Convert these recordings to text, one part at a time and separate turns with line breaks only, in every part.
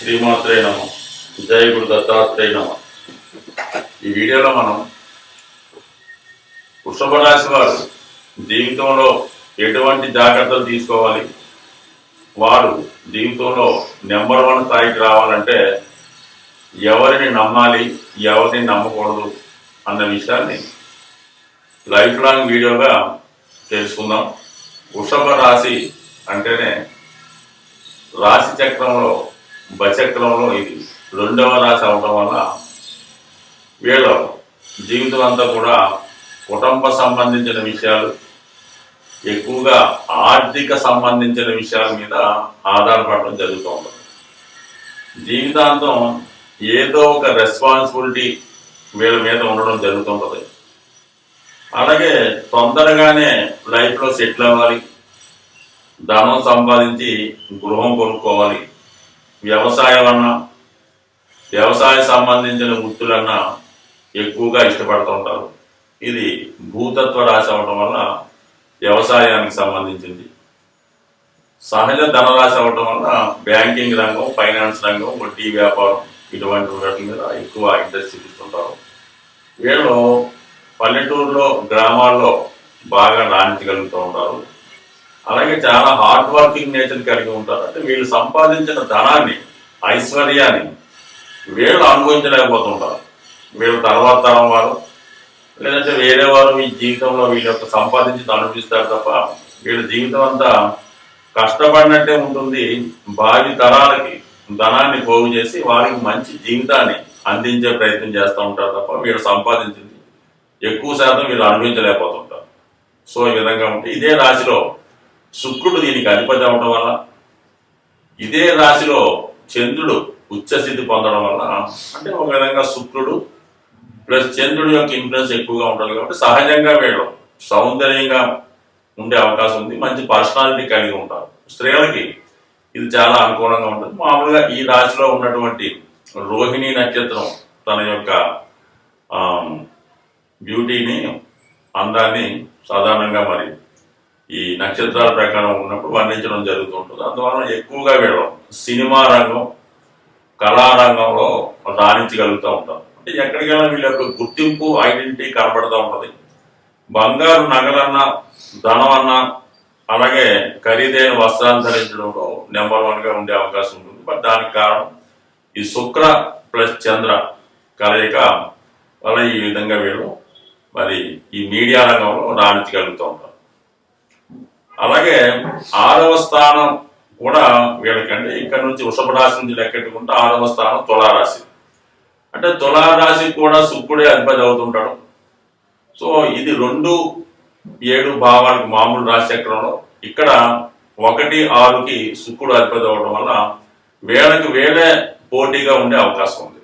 శ్రీమాత్రే నమ జయ గురు దత్తాత్రేయ నమ ఈ వీడియోలో మనం వృషభ రాశి వారు జీవితంలో ఎటువంటి జాగ్రత్తలు తీసుకోవాలి? వారు జీవితంలో నెంబర్ వన్ స్థాయికి రావాలంటే ఎవరిని నమ్మాలి ఎవరిని నమ్మకూడదు అన్న విషయాన్ని లైఫ్ లాంగ్ వీడియోగా తెలుసుకుందాం. వృషభ రాశి అంటేనే రాశి చక్రంలో బచక్రంలో ఇది రెండవ రాశి అవడం వల్ల వీళ్ళు జీవితం అంతా కూడా కుటుంబ సంబంధించిన విషయాలు ఎక్కువగా ఆర్థిక సంబంధించిన విషయాల మీద ఆధారపడడం జరుగుతూ ఉంటుంది. జీవితాంతం ఏదో ఒక రెస్పాన్సిబిలిటీ వీళ్ళ మీద ఉండడం జరుగుతుంటుంది అలాగే తొందరగానే లైఫ్లో సెటిల్ అవ్వాలి. ధనం సంపాదించి గృహం కొనుక్కోవాలి. వ్యవసాయం అన్నా వ్యవసాయ సంబంధించిన వృత్తులన్నా ఎక్కువగా ఇష్టపడుతూ ఉంటారు. ఇది భూతత్వ రాశి అవడం వల్ల వ్యవసాయానికి సంబంధించింది. సహజ ధనరాశి అవడం వల్ల బ్యాంకింగ్ రంగం ఫైనాన్స్ రంగం వడ్డీ వ్యాపారం ఇటువంటి వాటి మీద ఎక్కువ ఇంట్రెస్ట్ చూపిస్తుంటారు. వీళ్ళు పల్లెటూరులో గ్రామాల్లో బాగా రాణించగలుగుతూ ఉంటారు. అలాగే చాలా హార్డ్ వర్కింగ్ నేచర్ కలిగి ఉంటారు. అంటే వీళ్ళు సంపాదించిన ధనాన్ని ఐశ్వర్యాన్ని వీళ్ళు అనుభవించలేకపోతుంటారు. వీళ్ళు తర్వాత తరం వారు లేదంటే వేరే వారు ఈ జీవితంలో వీళ్ళ యొక్క సంపాదించి అనుభవిస్తారు తప్ప వీళ్ళ జీవితం అంతా కష్టపడినట్టే ఉంటుంది. భావి తరాలకి ధనాన్ని పోగు చేసి వారికి మంచి జీవితాన్ని అందించే ప్రయత్నం చేస్తూ ఉంటారు తప్ప వీళ్ళు సంపాదించింది ఎక్కువ శాతం వీళ్ళు అనుభవించలేకపోతుంటారు. సో ఈ విధంగా ఉంటే ఇదే రాశిలో శుక్రుడు దీనికి అధిపతి అవడం వల్ల ఇదే రాశిలో చంద్రుడు ఉచ్చస్థితి పొందడం వల్ల అంటే ఒక విధంగా శుక్రుడు ప్లస్ చంద్రుడి యొక్క ఇన్ఫ్లుయెన్స్ ఎక్కువగా ఉంటుంది కాబట్టి సహజంగా వీళ్ళు సౌందర్యంగా ఉండే అవకాశం ఉంది మంచి పర్సనాలిటీ కలిగి ఉంటారు. స్త్రీలకి ఇది చాలా అనుకూలంగా ఉంటుంది. మామూలుగా ఈ రాశిలో ఉన్నటువంటి రోహిణి నక్షత్రం తన యొక్క బ్యూటీని అందాన్ని సాధారణంగా మరి ఈ నక్షత్రాల ప్రకారం ఉన్నప్పుడు వర్ణించడం జరుగుతుంటుంది. అందువలన ఎక్కువగా వీళ్ళు సినిమా రంగం కళారంగంలో రాణించగలుగుతూ ఉంటాం. అంటే ఎక్కడికైనా వీళ్ళ యొక్క గుర్తింపు ఐడెంటిటీ కనబడుతూ ఉంటుంది. బంగారు నగలన్నా ధనం అన్నా అలాగే ఖరీదైన వస్త్రాలు ధరించడంలో నెంబర్ వన్గా ఉండే అవకాశం ఉంటుంది. బట్ దానికి కారణం ఈ శుక్ర ప్లస్ చంద్ర కలయిక వల్ల ఈ విధంగా వీళ్ళు మరి ఈ మీడియా రంగంలో రాణించగలుగుతూ ఉంటారు. అలాగే ఆరవ స్థానం కూడా వీళ్ళకంటే ఇక్కడ నుంచి వృషభ రాశి నుంచి లెక్కెట్టుకుంటే ఆరవ స్థానం తులారాశి. అంటే తులారాశి కూడా శుక్రుడే అధిపతి అవుతుంటాడు. సో ఇది రెండు ఏడు భావాలకు మామూలు రాశి చక్రంలో ఇక్కడ ఒకటి ఆరుకి శుక్రుడు అధిపతి అవడం వల్ల వీళ్ళకి వేరే పోటీగా ఉండే అవకాశం ఉంది.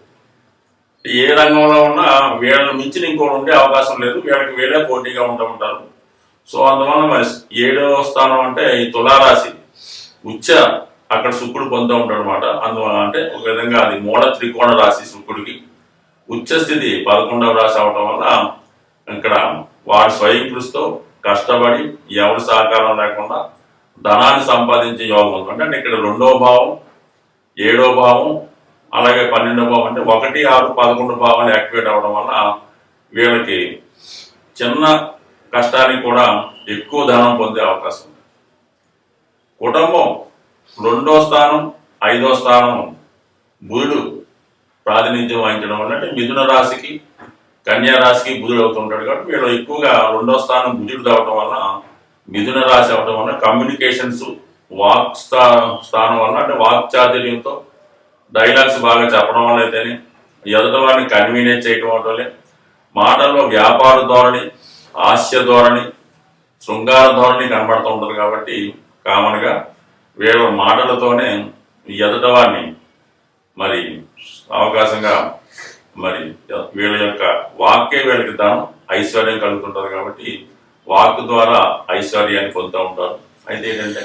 ఏ రంగంలో ఉన్నా వీళ్ళని మించిన ఇంకోటి ఉండే అవకాశం లేదు. వీళ్ళకి వేరే పోటీగా ఉండమంటారు సో అందువల్ల మరి ఏడవ స్థానం అంటే ఈ తులారాశి. ఉచ్చ అక్కడ శుక్రుడు పొందుతూ ఉంటాడు అనమాట అందువల్ల అంటే ఒక విధంగా అది మూడ త్రికోణ రాశి శుక్రుడికి. ఉచ్చ స్థితి పదకొండవ రాశి అవడం వల్ల ఇక్కడ వాడు స్వయం కృషితో కష్టపడి ఎవరి సహకారం లేకుండా ధనాన్ని సంపాదించే యోగం ఉంది. అంటే ఇక్కడ రెండో భావం ఏడో భావం అలాగే పన్నెండవ భావం. అంటే ఒకటి ఆరు పదకొండు భావాలు యాక్టివేట్ అవ్వడం వల్ల వీళ్ళకి చిన్న కష్టానికి కూడా ఎక్కువ ధనం పొందే అవకాశం ఉంది. కుటుంబం రెండో స్థానం ఐదో స్థానం బుధుడు ప్రాతినిధ్యం వహించడం వల్ల అంటే మిథున రాశికి కన్యా రాశికి బుధుడు అవుతుంటాడు కాబట్టి వీళ్ళు ఎక్కువగా రెండో స్థానం బుధుడు అవటం వల్ల మిథున రాశి అవటం వల్ల కమ్యూనికేషన్స్ వాక్ స్థా స్థానం వల్ల అంటే వాక్ చాతుర్యంతో డైలాగ్స్ బాగా చెప్పడం వల్ల అయితేనే ఎదుటి వారిని కన్వీనియన్స్ చేయడం వల్లనే మాటల్లో వ్యాపార ధోరణి హాస్య ధోరణి శృంగార ధోరణి కనబడుతూ ఉంటుంది కాబట్టి కామన్గా వీళ్ళ మాటలతోనే ఎదుట వారిని మరి అవకాశంగా మరి వీళ్ళ యొక్క వాక్కే వీళ్ళకి దానం ఐశ్వర్యం కలుగుతుంటారు కాబట్టి వాక్ ద్వారా ఐశ్వర్యాన్ని పొందుతూ ఉంటారు. అయితే ఏంటంటే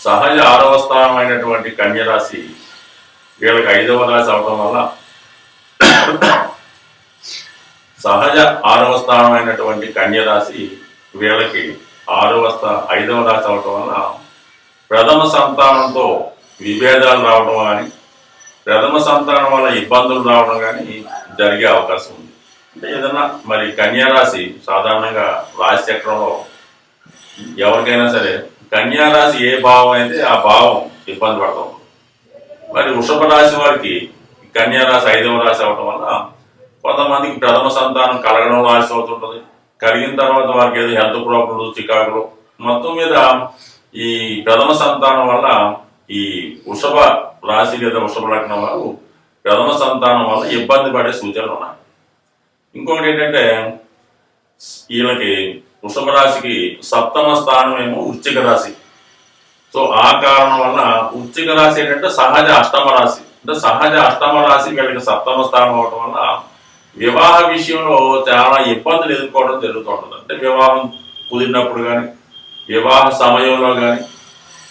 సహజ ఆరవ స్థానమైనటువంటి కన్యరాశి వీళ్ళకి ఐదవ రాశి అవడం వల్ల సహజ ఆరవ స్థానమైనటువంటి కన్యరాశి వీళ్ళకి ఆరవ స్థా ఐదవ రాశి అవటం వలన ప్రథమ సంతానంతో విభేదాలు రావడం కానీ ప్రథమ సంతానం వల్ల ఇబ్బందులు రావడం కానీ జరిగే అవకాశం ఉంది. అంటే ఏదన్నా మరి కన్యారాశి సాధారణంగా రాశి చక్రంలో ఎవరికైనా సరే కన్యారాశి ఏ భావం అయితే ఆ భావం ఇబ్బంది పడుతుంది మరి వృషభ రాశి వారికి కన్యారాశి ఐదవ రాశి అవటం వల్ల కొంతమందికి ప్రథమ సంతానం కలగడం రాశి అవుతుంటుంది కలిగిన తర్వాత వారికి ఏదో హెల్త్ ప్రాబ్లమ్స్ చికాకులు. మొత్తం మీద ఈ ప్రథమ సంతానం వల్ల ఈ వృషభ రాశి లేదా వృషభ లగ్నం వారు ప్రథమ సంతానం వల్ల ఇబ్బంది పడే సూచనలు ఉన్నాయి. ఇంకొకటి ఏంటంటే వీళ్ళకి వృషభ రాశికి సప్తమ స్థానం ఏమో వృశ్చిక రాశి. సో ఆ కారణం వల్ల వృశ్చిక రాశి ఏంటంటే సహజ అష్టమ రాశి. అంటే సహజ అష్టమ రాశి వీళ్ళకి సప్తమ స్థానం అవటం వల్ల వివాహ విషయంలో చాలా ఇబ్బందులు ఎదుర్కోవడం జరుగుతుంటుంది. అంటే వివాహం కుదిరినప్పుడు కానీ వివాహ సమయంలో కానీ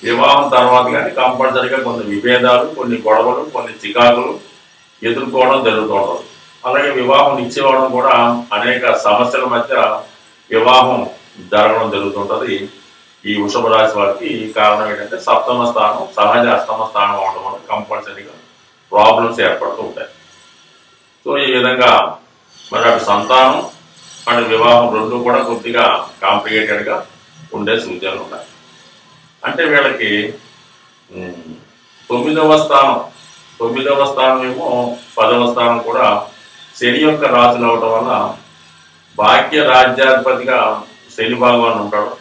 వివాహం తర్వాత కానీ కంపల్సరిగా కొన్ని విభేదాలు కొన్ని గొడవలు కొన్ని చికాకులు ఎదుర్కోవడం జరుగుతుంటుంది. అలాగే వివాహం నిశ్చయవడం కూడా అనేక సమస్యల మధ్య వివాహం జరగడం జరుగుతుంటుంది. ఈ వృషభ రాశి వారికి కారణం ఏంటంటే సప్తమ స్థానం సహజ అష్టమ స్థానం అవడం వల్ల కంపల్సరీగా ప్రాబ్లమ్స్ ఏర్పడుతూ ఉంటాయి. సో ఈ విధంగా మరి అటు సంతానం అండ్ వివాహం రెండు కూడా కొద్దిగా కాంప్లికేటెడ్గా ఉండే సూచనలు ఉన్నాయి. అంటే వీళ్ళకి తొమ్మిదవ స్థానం తొమ్మిదవ స్థానం ఏమో పదవ స్థానం కూడా శని యొక్క రాజులు అవటం వల్ల భాగ్య రాజ్యాధిపతిగా శని భగవాన్ ఉంటాడు.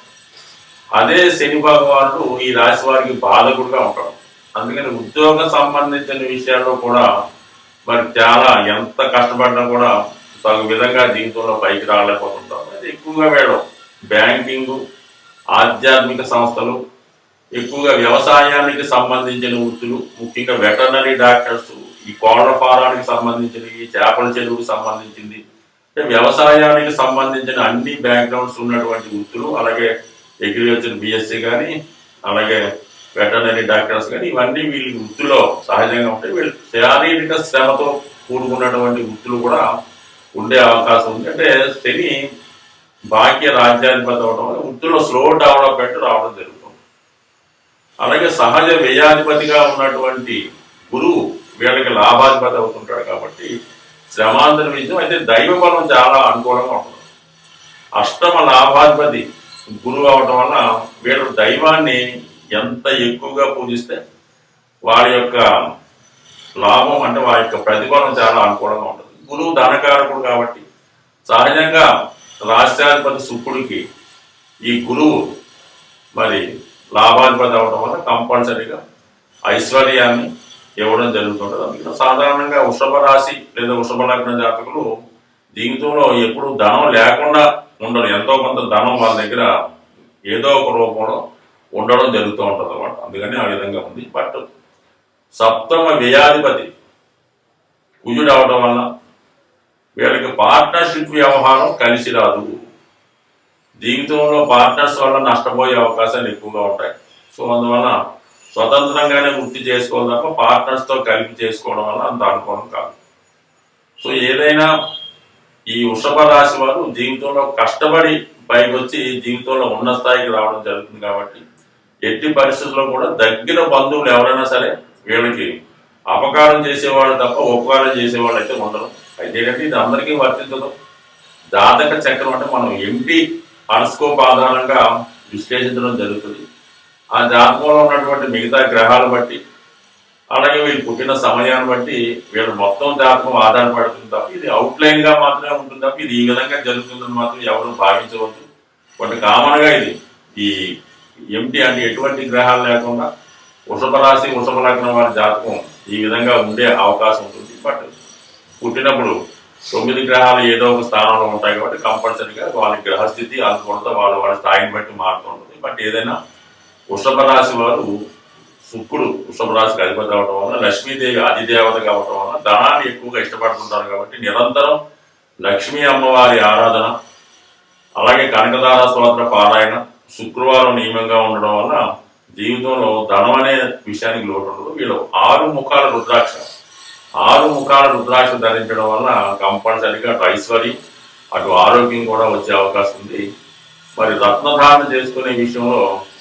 అదే శని భగవానుడు ఈ రాశి వారికి బాధకుడుగా ఉంటాడు. అందుకని ఉద్యోగ సంబంధించిన విషయాల్లో కూడా మరి చాలా ఎంత కష్టపడినా కూడా తగు విధంగా జీవితంలో పైకి రాలేకపోతుంటాం. అయితే ఎక్కువగా వేయడం బ్యాంకింగ్ ఆధ్యాత్మిక సంస్థలు ఎక్కువగా వ్యవసాయానికి సంబంధించిన వృత్తులు ముఖ్యంగా వెటర్నరీ డాక్టర్స్ ఈ కోళ్ళ ఫారానికి సంబంధించినవి చేపల చెరువుకి సంబంధించింది. వ్యవసాయానికి సంబంధించిన అన్ని బ్యాక్గ్రౌండ్స్ ఉన్నటువంటి వృత్తులు అలాగే అగ్రికల్చర్ బిఎస్సి కానీ అలాగే వెటర్నరీ డాక్టర్స్ కానీ ఇవన్నీ వీళ్ళ వృత్తిలో సహజంగా ఉంటాయి వీళ్ళు శారీరక శ్రమతో కూడుకున్నటువంటి వృత్తులు కూడా ఉండే అవకాశం ఉంది. అంటే శని భాగ్య రాజ్యాధిపతి అవడం వల్ల వృత్తిలో స్లో డెవలప్మెంట్ రావడం జరుగుతుంది. అలాగే సహజ వ్యయాధిపతిగా ఉన్నటువంటి గురువు వీళ్ళకి లాభాధిపతి అవుతుంటాడు కాబట్టి శ్రమాంతర విజయం అయితే దైవ బలం చాలా అనుకూలంగా ఉంటుంది. అష్టమ లాభాధిపతి గురువు అవడం వల్ల వీళ్ళు దైవాన్ని ఎంత ఎక్కువగా పూజిస్తే వారి యొక్క లాభం అంటే వారి యొక్క ప్రతిఫలం చాలా అనుకూలంగా ఉంటుంది. గురువు ధనకారకుడు కాబట్టి సహజంగా రాష్ట్రాధిపతి శుక్రుడికి ఈ గురువు మరి లాభాధిపతి అవడం వల్ల కంపల్సరీగా ఐశ్వర్యాన్ని ఇవ్వడం జరుగుతుంటుంది. అందుకని సాధారణంగా వృషభ రాశి లేదా వృషభ లగ్న జాతకులు జీవితంలో ఎప్పుడు ధనం లేకుండా ఉండరు. ఎంతో కొంత ధనం వాళ్ళ దగ్గర ఏదో ఒక రూపంలో ఉండడం జరుగుతూ ఉంటుంది అనమాట అందుకని ఆ విధంగా ఉంది. బట్ సప్తమ వ్యయాధిపతి కుజుడు అవడం వల్ల వీళ్ళకి పార్ట్నర్షిప్ వ్యవహారం కలిసి రాదు. జీవితంలో పార్ట్నర్స్ వల్ల నష్టపోయే అవకాశాలు ఎక్కువగా ఉంటాయి. సో అందువల్ల స్వతంత్రంగానే వృత్తి చేసుకోవాలి తప్ప పార్ట్నర్స్తో కలిపి చేసుకోవడం వల్ల అంత అనుకూలం కాదు. సో ఏదైనా ఈ వృషభ రాశి వారు జీవితంలో కష్టపడి పైకి వచ్చి జీవితంలో ఉన్న స్థాయికి రావడం జరుగుతుంది కాబట్టి ఎట్టి పరిస్థితుల్లో కూడా దగ్గర బంధువులు ఎవరైనా సరే వీళ్ళకి అపకారం చేసేవాళ్ళు తప్ప ఉపకారం చేసేవాళ్ళు అయితే ఉండరు. అయితే ఏంటంటే ఇది అందరికీ వర్తించదు. జాతక చక్రం అంటే మనం ఎంపీ అరస్కోప్ ఆధారంగా విశ్లేషించడం జరుగుతుంది. ఆ జాతకంలో ఉన్నటువంటి మిగతా గ్రహాలు బట్టి అలాగే వీళ్ళు పుట్టిన సమయాన్ని బట్టి వీళ్ళు మొత్తం జాతకం ఆధారపడుతుంది తప్ప ఇది అవుట్లైన్గా మాత్రమే ఉంటుంది తప్ప ఇది ఈ విధంగా జరుగుతుందని మాత్రం ఎవరు భావించవద్దు. బట్ కామన్గా ఇది ఈ ఏమిటి అంటే ఎటువంటి గ్రహాలు లేకుండా వృషభ రాశి వృషభ లగ్నం వారి జాతకం ఈ విధంగా ఉండే అవకాశం ఉంటుంది. బట్ పుట్టినప్పుడు తొమ్మిది గ్రహాలు ఏదో ఒక స్థానంలో ఉంటాయి కాబట్టి కంపల్సరీగా వాళ్ళ గ్రహస్థితి అనుకూలత వాళ్ళ వాళ్ళ స్థాయిని బట్టి మారుతూ ఉంటుంది. బట్ ఏదైనా వృషభ రాశి వారు శుక్రుడు వృషభ రాశికి అధిపతి అవడం వల్ల లక్ష్మీదేవి అధిదేవత కావడం వల్ల ధనాన్ని ఎక్కువగా ఇష్టపడుతుంటారు కాబట్టి నిరంతరం లక్ష్మీ అమ్మవారి ఆరాధన అలాగే కనకదార స్తోత్ర పారాయణ శుక్రవారం నియమంగా ఉండడం వల్ల జీవితంలో ధనం అనే విషయానికి లోటు ఉండదు. వీళ్ళు ఆరు ముఖాల రుద్రాక్ష. ఆరు ముఖాల రుద్రాక్ష ధరించడం వల్ల కంపల్సరిగా అటు ఐశ్వర్యం అటు ఆరోగ్యం కూడా వచ్చే అవకాశం ఉంది. మరి రత్నధారణ చేసుకునే విషయంలో